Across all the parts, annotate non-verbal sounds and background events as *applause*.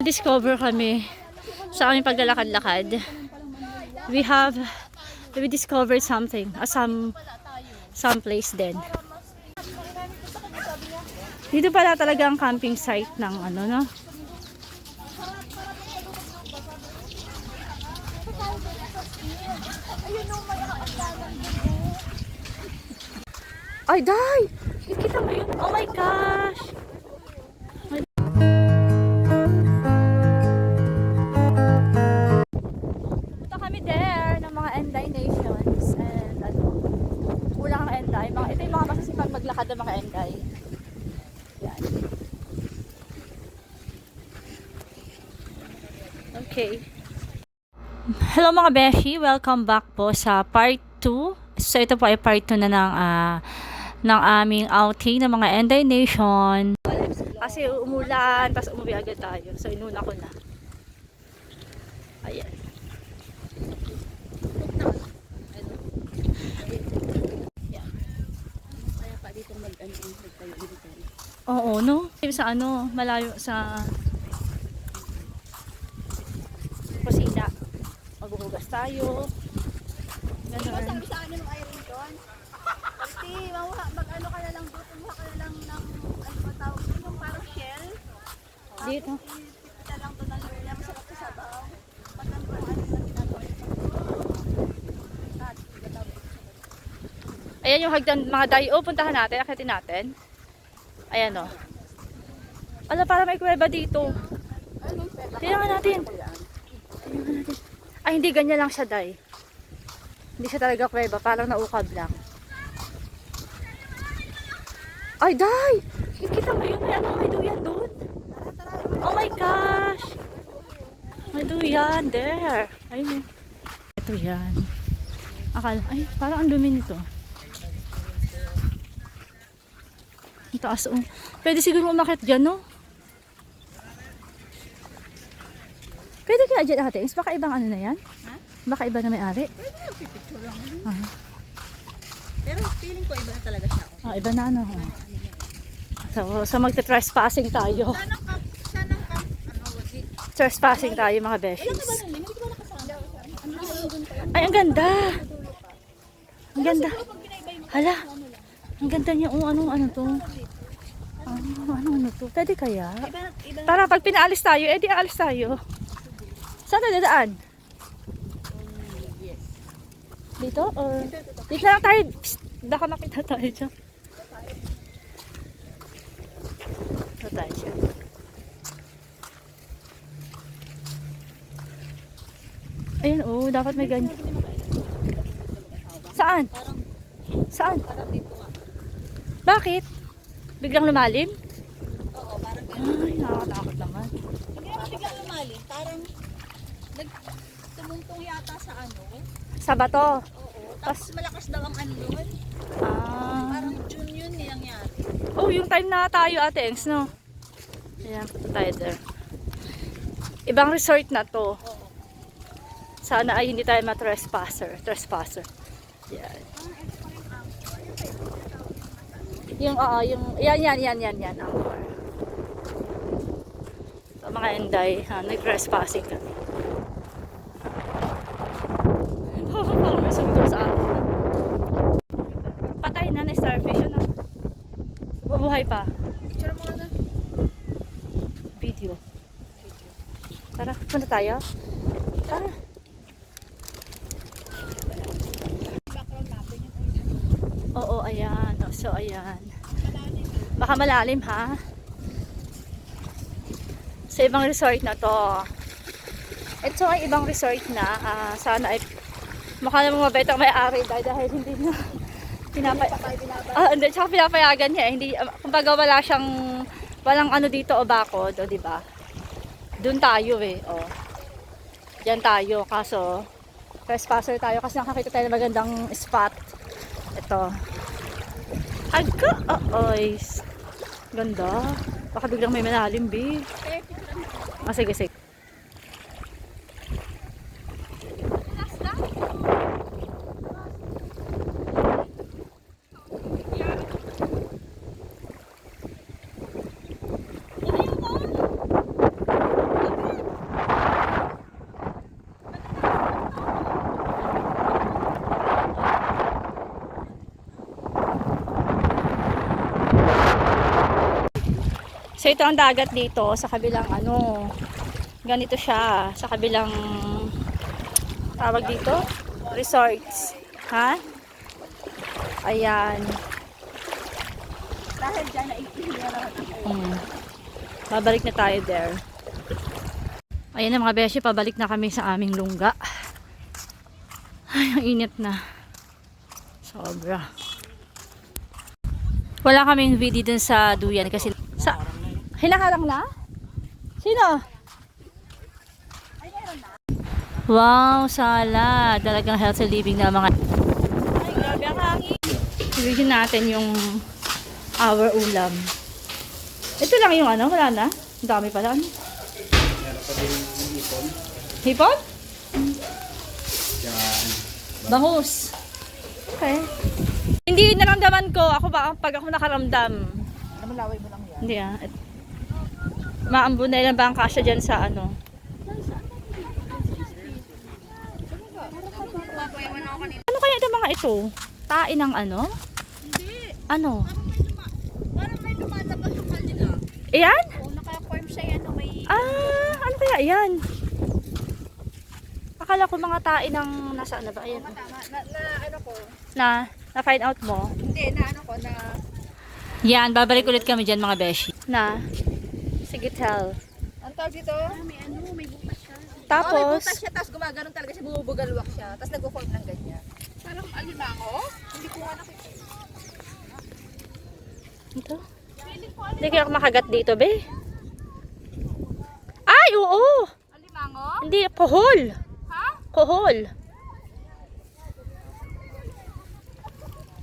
Discover kami sa aming paglalakad-lakad. We have we discovered something, uh, some some place din. Dito pala talaga ang camping site ng ano no. Ay, day! Kita mo yun? Oh my gosh! Okay. Hello mga Beshi, welcome back po sa part 2. So ito po ay part 2 na ng ah, ng aming outing ng mga Enday Nation. Kasi umulan, tapos umuwi agad tayo. So inuna ko na. Ayan. Oo, no? Sa ano, malayo sa tayo. Ganun. Sabi sa akin ng Irene doon, Pati, mamuha, mag-ano ka na lang doon, kumuha ka na lang ng, ano ba tawag doon, yung parang shell. Dito. Na lang doon ng lula, masarap sa sabaw. Pag ang ano na ginagawa. Ayan yung hagdan, mga dayo. Puntahan natin, akitin natin. Ayan o. Ala, para may kuweba dito. Tingnan natin. Ay, hindi ganyan lang siya, day. Hindi siya talaga kuweba. Parang naukab lang. Ay, day! Kita mo yun? May ano, may duyan doon. Oh my gosh! May duyan there. Ayun. Ito yan. Akala, ay, parang ang dumi nito. Ang taas, oh. Pwede siguro umakit dyan, no? Pwede kaya dyan ate? Is baka ibang ano na yan? Ha? Baka iba na may-ari? Pwede yung pipicture lang. Ah, Pero feeling ko iba na talaga siya. ah, iba na ano. oh. So, so magta-trespassing tayo. Sanang camp, sanang camp, ano, was it? Trespassing tayo mga beshies. Ay, ang ganda! Ang ganda. Hala! Ang ganda niya. Oh, anong ano to? Ano, ano, ano to? Pwede kaya? Iba, iba. Para pag pinaalis tayo, eh di aalis tayo. Saan tayo dadaan? Yes. Dito? Or... Dito na lang tayo. Psst, baka makita tayo dyan. Dito tayo dyan. Ayun, oh, dapat may ganyan. Saan? Saan? Bakit? Biglang lumalim? Oo, parang Ay, nakakatakot naman. Hindi naman biglang lumalim. Parang nag tumungtong yata sa ano. Sa bato. Oo. Tapos malakas daw ang ano nun. Ah. Parang June yun nangyari. Oh, yung time na tayo ate Engs, no? Ayan, tayo there. Ibang resort na to. Oo. Sana ay hindi tayo ma-trespasser. Trespasser. Yan. Yung, oo, yung, yan, yan, yan, yan, yan. Angkor. So, mga enday, ha, nag-trespassing kami. Parang may sumigaw sa akin. Patay na na starfish, ano? Bubuhay pa. Picture mo na. Video. Tara, punta tayo. Tara. Oo, ayan. So, ayan. Baka malalim, ha? Sa ibang resort na to. Ito ay ibang resort na. ah, sana ay mukha namang mabait ang may-ari dahil hindi na binaba. Ah, hindi, tsaka pinapayagan niya. Hindi, ah, kumbaga wala siyang, walang ano dito o bakod, o di ba? Doon tayo eh, o. Diyan tayo, kaso, trespasser tayo kasi nakakita tayo ng magandang spot. Ito. Agka, oh, oy. Ganda. Baka biglang may malalim, B. Picture mo. Ah, sige. Ito ang dagat dito sa kabilang ano. Ganito siya sa kabilang tawag dito resorts. Ha? Ayan. Dahil dyan, naiihiya naman ako. Mm. Babalik na tayo there. Ayan na mga beshi, pabalik na kami sa aming lungga. Ay, ang init na. Sobra. Wala kaming video dun sa duyan kasi sa hinaharang na? Sino? Wow, sala. Talagang healthy living na mga Ay, grabe ang hangin. Video natin yung our ulam. Ito lang yung ano, wala na. Ang dami pala. Ano? Hipon? Bangus. Okay. Hindi naramdaman ko. Ako ba, pag ako nakaramdam. Namalaway mo lang yan. Hindi ah. Maambo na ilan ba ang kasya dyan sa ano? Ano kaya ito mga ito? Tain ng ano? Hindi. Ano? Parang may lumalabas yung kanila. Ayan? Oo, naka-form siya yan. May... Ah, ano kaya yan? Akala ko mga tain ng nasa ano ba? Ayan. Tama. Na, na ano ko. Na, na-find out mo? Hindi, na ano ko, na... Yan, babalik ulit kami dyan mga beshi. Na? Sige, tell. Ang tawag dito? may ano, may butas siya. Oh, may Tapos, butas siya, tapos gumaganon talaga siya, bumubugalwak siya. Tapos nag-form ng ganyan. Parang alimango? Hindi ko nga nakita. ito? Hindi kaya ako makagat dito, be. Ay, oo! Alimango? Hindi, kohol. Ha? Kohol.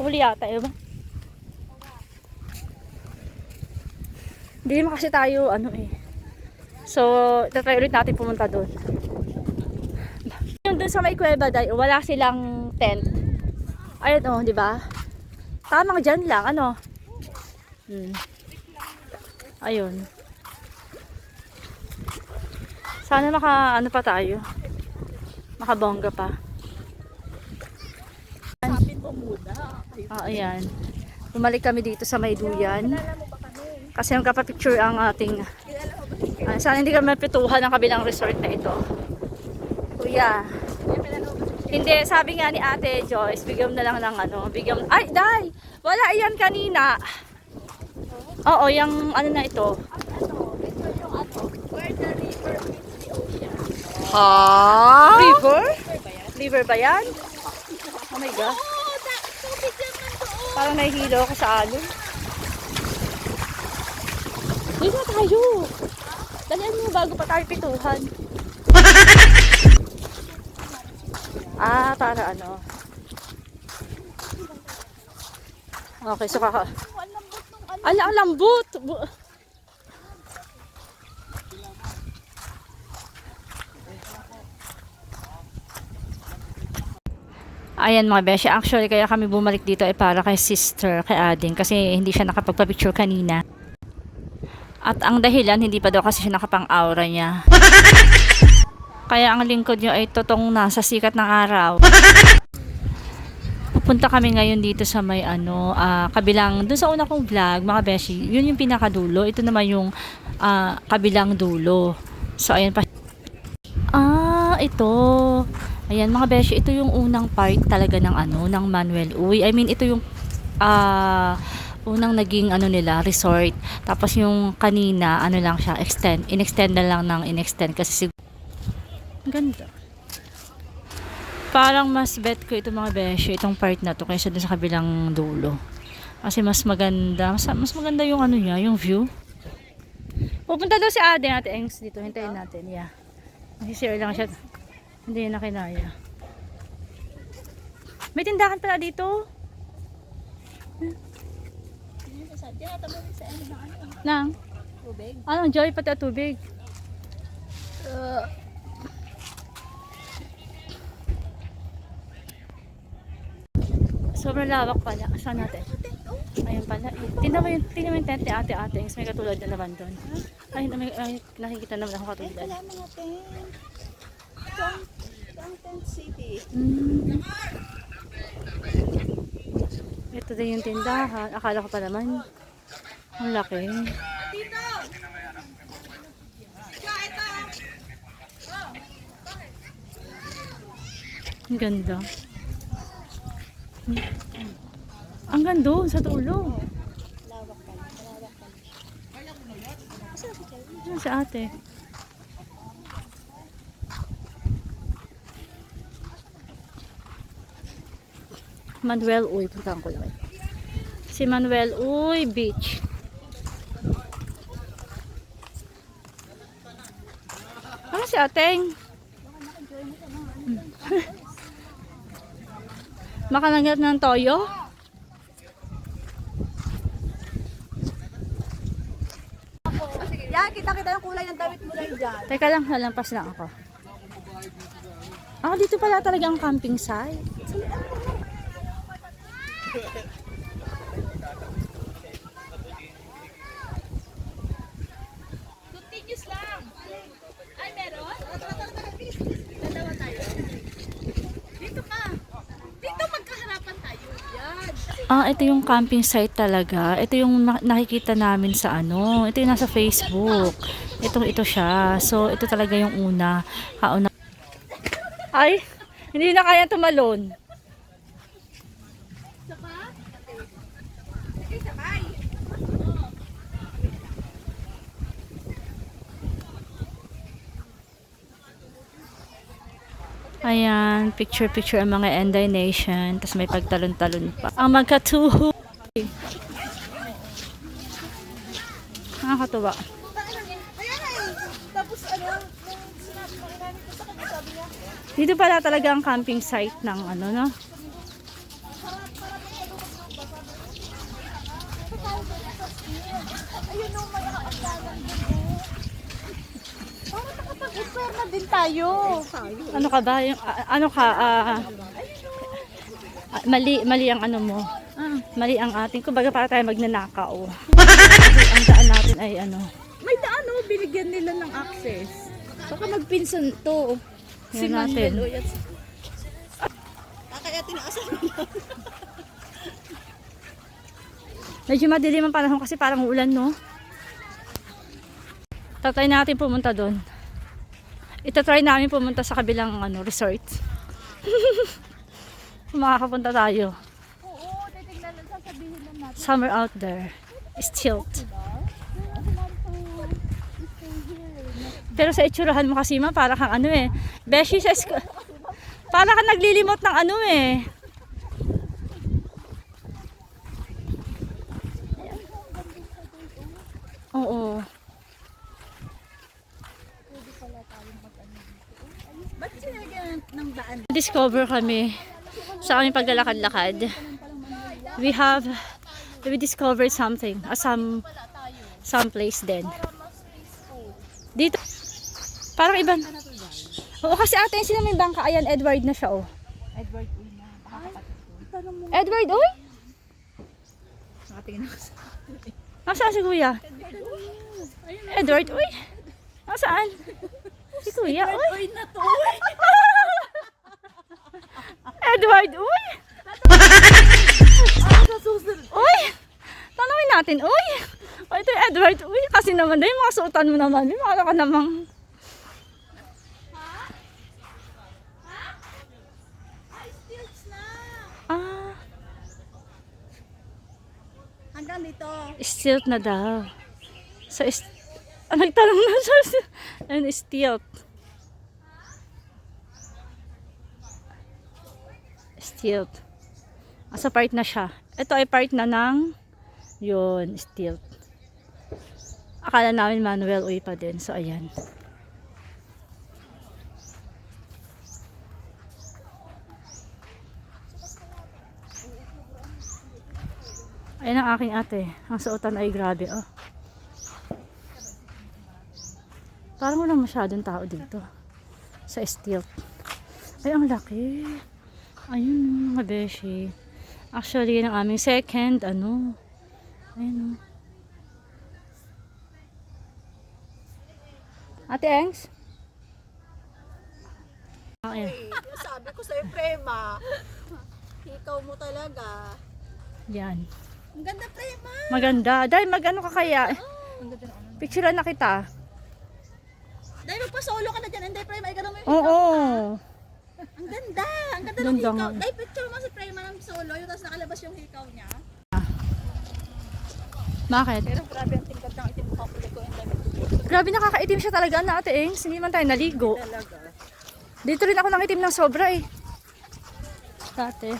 Kohol yata, yun ba? Hindi naman kasi tayo, ano eh. So, tatry ulit natin pumunta doon. Yung doon sa may kuweba, dahil wala silang tent. Ayun oh, di ba? Tamang dyan lang, ano? Hmm. Ayun. Sana maka, ano pa tayo? Makabongga pa. Sabi ko muna. Ah, ayan. Bumalik kami dito sa Mayduyan. Kasi yung kapapicture ang ating... Ah, sana hindi kami mapituhan ng kabilang resort na ito. Kuya. Hindi, sabi nga ni ate Joyce, bigyan na lang ng ano, bigyan Ay, dai! Wala yan kanina. Oo, yung ano na ito. Ha? River? River ba yan? Oh my God. Parang nahihilo ako sa alon. Dito na tayo. Dalian mo bago pa tayo pituhan. *laughs* ah, para ano. Okay, so kaka... Ala, ang lambot! Ayan mga beshi, actually kaya kami bumalik dito ay para kay sister, kay Ading kasi hindi siya nakapagpa-picture kanina. At ang dahilan, hindi pa daw kasi siya nakapang-aura niya. kaya ang lingkod niyo ay totong nasa sikat ng araw. Pupunta kami ngayon dito sa may ano, ah, kabilang, dun sa una kong vlog, mga beshi, yun yung pinakadulo. Ito naman yung ah, kabilang dulo. So, ayan pa. Ah, ito. Ayan, mga beshi, ito yung unang part talaga ng ano, ng Manuel Uy. I mean, ito yung ah, unang naging ano nila, resort. Tapos yung kanina, ano lang siya, extend. In-extend na lang ng in-extend kasi sig- Ang ganda. Parang mas bet ko ito mga beshi, itong part na to kaysa dun sa kabilang dulo. Kasi mas maganda, mas, mas maganda yung ano niya, yung view. Pupunta daw si Ate, Ate Engs dito, hintayin natin, yeah. Masisir lang siya. Hindi na kinaya. May tindahan pala dito. Tinatamo rin sa ano na ano. Nang, Tubig. anong joy pati tubig. Uh, Sobrang lawak pala. Saan natin? Ayun pala. Tingnan mo yung, tingnan mo yung tent ni ate ate. May katulad na naman doon. Ay, may, ay, nakikita naman ako katulad. wala mga. Tent, tent, tent city. Mm. Ito din yung tindahan. Akala ko pa naman. Ang laki. Ang ganda. Ang ganda oh, sa tulo. Diyan sa ate. Manuel Uy. Puntaan ko lang. Si Manuel Uy Beach. Si ateng? *laughs* Makalanggat ng toyo? Yan, kita-kita yung kulay ng damit mo lang dyan. Teka lang, halampas lang ako. Ah, dito pala talaga ang camping site. Continuous lang. Ay, meron? Dalawa tayo. Dito ka. Dito magkaharapan tayo. Yan. Ah, ito yung camping site talaga. Ito yung na- nakikita namin sa ano. Ito yung nasa Facebook. Ito, ito siya. So, ito talaga yung una. Kauna. Ay, hindi na kaya tumalon. Ayan, picture-picture ang mga Enday Nation. Tapos may pagtalon-talon pa. Ang magkatuho. Nakakatuwa. Dito pala talaga ang camping site ng ano, no? ayun o, may oh. Nakapag-explore na din tayo. Ano ka ba? Yung, a- ano ka? ah, ah, mali, mali ang ano mo. Mali ang ating. Kumbaga para tayo magnanakaw. *laughs* Ang daan natin ay ano. May daan o, binigyan nila ng access. Baka magpinsan to. Yan natin. Kaya tinaasan nila. *laughs* Medyo madilim ang panahon kasi parang ulan, no? Tatry natin pumunta doon. Itatry namin pumunta sa kabilang ano, resort. *laughs* Makakapunta tayo. Oo, titignan lang, sasabihin natin. Summer out there. Is tilt. Pero sa itsurahan mo kasi ma, para kang ano eh. Beshi sa Para kang naglilimot ng ano eh. Oo. Ba't sinagyan ng daan? Discover kami sa aming paglalakad-lakad. We have we discovered something, uh, some some place din. Dito. Parang iban. Oo, kasi ate, sino may bangka? Ayan, Edward na siya, oh. Edward. Tanong mo. Edward, uy! Nakatingin ako sa... Nasaan si kuya? Edward, uy! Nasaan? Si kuya, uy! Uy, na to. *laughs* Edward, uy! Uy! Tanungin natin, uy! O, ito yung Edward, uy! Kasi naman, dahil mga suotan mo naman, may mga ka namang... Ah, Hanggang dito. stilt na daw. So, is... Ah, nagtanong na sa... Ayun, stilt. Stilt. Asa part na siya. Ito ay part na ng... Yun, stilt. Akala namin manual uwi pa din. So, ayan. Ayan ang aking ate. Ang suotan ay grabe, oh. Parang walang masyadong tao dito. Sa stilt. Ay, ang laki. Ayun, mga beshi. Actually, yun ang aming second, ano. Ayun, oh. Ate Engs? Ah, ayan. Sabi ko sa'yo, Prema. Ikaw mo talaga. Yan. Ang ganda, Prema. Maganda. Dahil mag-ano ka kaya? Picturean na kita. Dahil magpa-solo ka na dyan. Hindi, Prema. Ikaw naman yung Oo. Ang ganda! Ang ganda ng Ganda hikaw. nga. Dahil picture mo si Prema ng solo, yung tapos nakalabas yung hikaw niya. Bakit? Pero grabe ang tingkad ng itim ko ko yung dami. Grabe nakakaitim siya talaga na ate Ings. Hindi man tayo naligo. Talaga. Dito rin ako nangitim ng sobra eh. Dati.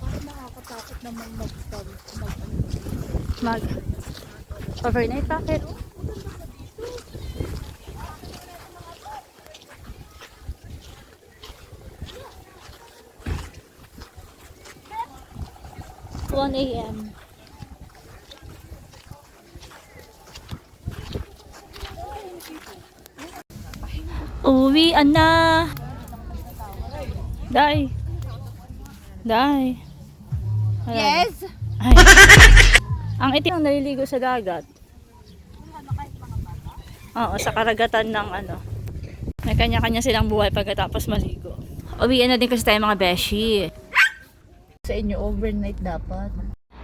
Parang nakakatakot naman mag mag mag Mag. Overnight bakit? One a.m. Uwian na. Wala na. Yes! Ay. *laughs* Ang itim ang naliligo sa dagat. Oo, sa karagatan ng ano. May kanya-kanya silang buhay pagkatapos maligo. Uwian na din kasi tayo mga beshi. Sa inyo overnight dapat.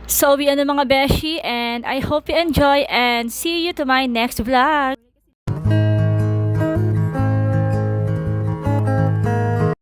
So, uwian na mga beshi and I hope you enjoy and see you to my next vlog.